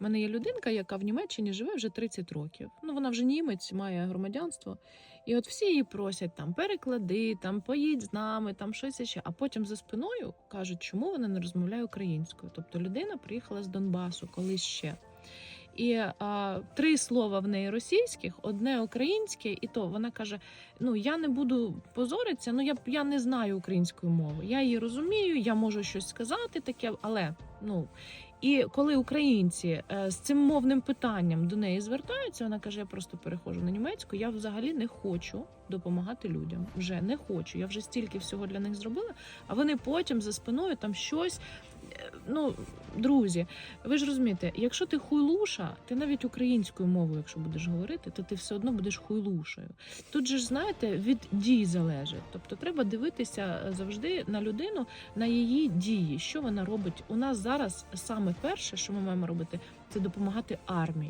У мене є людинка, яка в Німеччині живе вже 30 років. Ну вона вже німець, має громадянство. І от всі її просять там переклади, там поїдь з нами, там щось ще. А потім за спиною кажуть, чому вона не розмовляє українською. Тобто людина приїхала з Донбасу колись ще. І а, три слова в неї російських, одне українське, і то вона каже: Ну я не буду позоритися, ну я я не знаю української мови. Я її розумію, я можу щось сказати таке, але ну. І коли українці е, з цим мовним питанням до неї звертаються, вона каже: я просто переходжу на німецьку. Я взагалі не хочу допомагати людям. Вже не хочу. Я вже стільки всього для них зробила. А вони потім за спиною там щось. Ну, друзі, ви ж розумієте, якщо ти хуйлуша, ти навіть українською мовою, якщо будеш говорити, то ти все одно будеш хуйлушею. Тут же ж знаєте, від дій залежить. Тобто треба дивитися е, завжди на людину, на її дії, що вона робить. У нас зараз саме перше, що ми маємо робити, це допомагати армії.